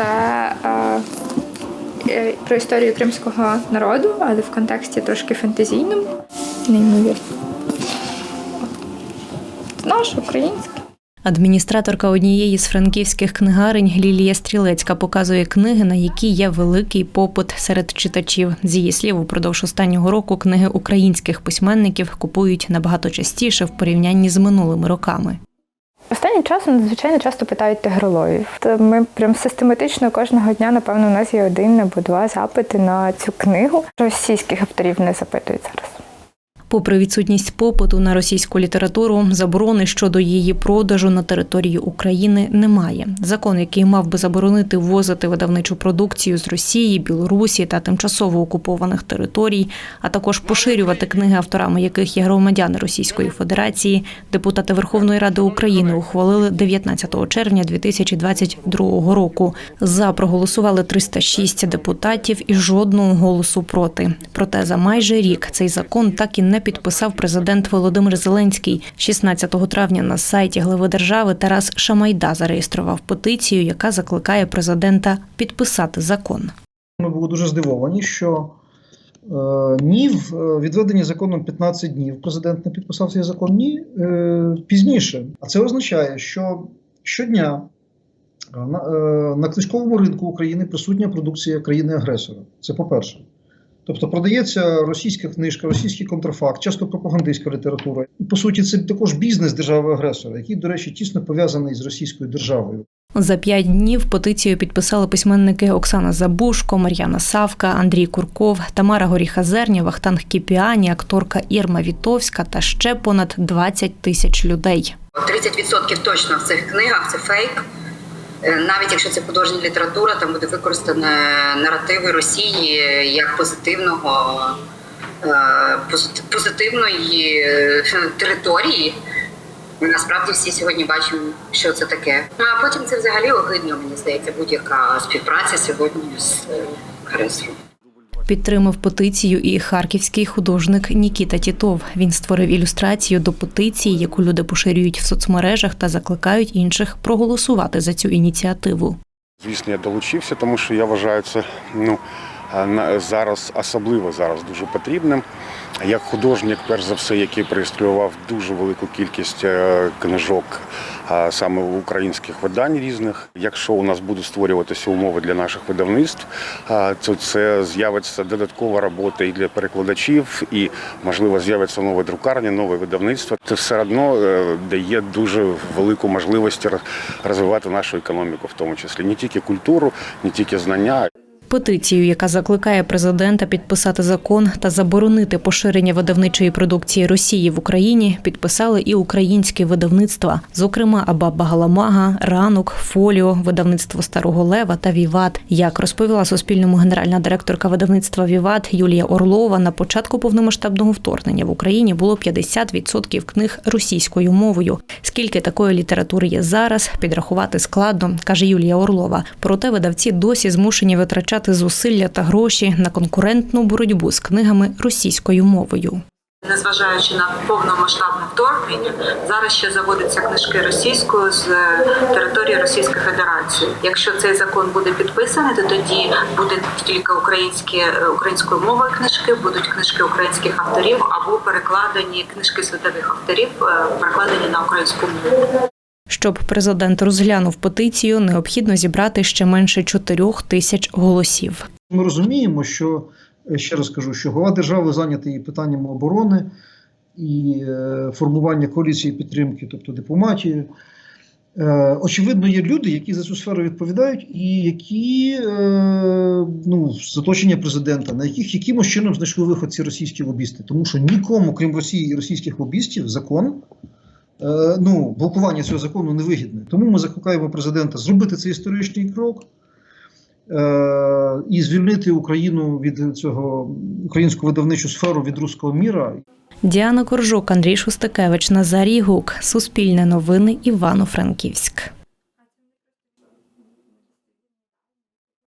це е, е, про історію кримського народу, але в контексті трошки фантазійному. Неймовірно. Наш український. Адміністраторка однієї з франківських книгарень Лілія Стрілецька показує книги, на які є великий попит серед читачів. З її слів, упродовж останнього року книги українських письменників купують набагато частіше в порівнянні з минулими роками. Останнім часом надзвичайно часто питають тигроловів. Ми прям систематично кожного дня, напевно, у нас є один або два запити на цю книгу. Російських авторів не запитують зараз. Попри відсутність попиту на російську літературу, заборони щодо її продажу на території України немає. Закон, який мав би заборонити ввозити видавничу продукцію з Росії, Білорусі та тимчасово окупованих територій, а також поширювати книги, авторами яких є громадяни Російської Федерації, депутати Верховної Ради України ухвалили 19 червня 2022 року. За проголосували 306 депутатів і жодного голосу проти. Проте за майже рік цей закон так і не підписав президент Володимир Зеленський. 16 травня на сайті глави держави Тарас Шамайда зареєстрував петицію, яка закликає президента підписати закон. Ми були дуже здивовані, що е, ні в е, відведенні законом 15 днів президент не підписав цей закон, ні е, пізніше. А це означає, що щодня на, на книжковому ринку України присутня продукція країни-агресора. Це по-перше. Тобто продається російська книжка, російський контрафакт, часто пропагандистська література. І по суті, це також бізнес держави-агресора, який, до речі, тісно пов'язаний з російською державою. За п'ять днів петицію підписали письменники Оксана Забушко, Мар'яна Савка, Андрій Курков, Тамара Горіха-Зерня, Вахтанг Кіпіані, акторка Ірма Вітовська та ще понад 20 тисяч людей. 30% точно в цих книгах це фейк. Е, Навіть якщо це художня література, там буде використано наративи Росії як позитивного е, позитивної е, території. Ми насправді всі сьогодні бачимо, що це таке. Ну а потім це взагалі огидно, мені здається, будь-яка співпраця сьогодні з агресором. Підтримав петицію і харківський художник Нікіта Тітов. Він створив ілюстрацію до петиції, яку люди поширюють в соцмережах та закликають інших проголосувати за цю ініціативу. Звісно, я долучився, тому що я вважаю це ну, зараз, особливо зараз дуже потрібним. Як художник, перш за все, який проілюстрував дуже велику кількість е, книжок а, саме українських видань різних. Якщо у нас будуть створюватися умови для наших видавництв, то це з'явиться додаткова робота і для перекладачів, і можливо з'явиться нові друкарні, нове видавництво. Це все одно е, дає дуже велику можливість розвивати нашу економіку, в тому числі не тільки культуру, не тільки знання. Петицію, яка закликає президента підписати закон та заборонити поширення видавничої продукції Росії в Україні, підписали і українські видавництва, зокрема Абаба Галамага, Ранок, Фоліо, видавництво Старого Лева та Віват. Як розповіла Суспільному генеральна директорка видавництва Віват Юлія Орлова, на початку повномасштабного вторгнення в Україні було 50% книг російською мовою. Скільки такої літератури є зараз, підрахувати складно, каже Юлія Орлова. Проте видавці досі змушені витрачати зусилля та гроші на конкурентну боротьбу з книгами російською мовою. Незважаючи на повномасштабне вторгнення, зараз ще заводяться книжки російською з е, території Російської Федерації. Якщо цей закон буде підписаний, то тоді будуть тільки українські е, українською мовою книжки, будуть книжки українських авторів або перекладені книжки світових авторів, е, перекладені на українську мову. Щоб президент розглянув петицію, необхідно зібрати ще менше 4 тисяч голосів. Ми розуміємо, що е, ще раз кажу, що голова держави зайнятий і питаннями оборони і е, формування коаліції підтримки, тобто дипломатії. Е, очевидно, є люди, які за цю сферу відповідають, і які ну, з президента, на яких якимось чином знайшли виход ці російські лобісти. Тому що нікому, крім Росії і російських лобістів, закон. Е, Ну, блокування цього закону невигідне. Тому ми закликаємо президента зробити цей історичний крок, е, і звільнити Україну від цього українську видавничу сферу від руського міра. Діана Коржук, Андрій Шустакевич, Назарій Гук. Суспільне новини Івано-Франківськ.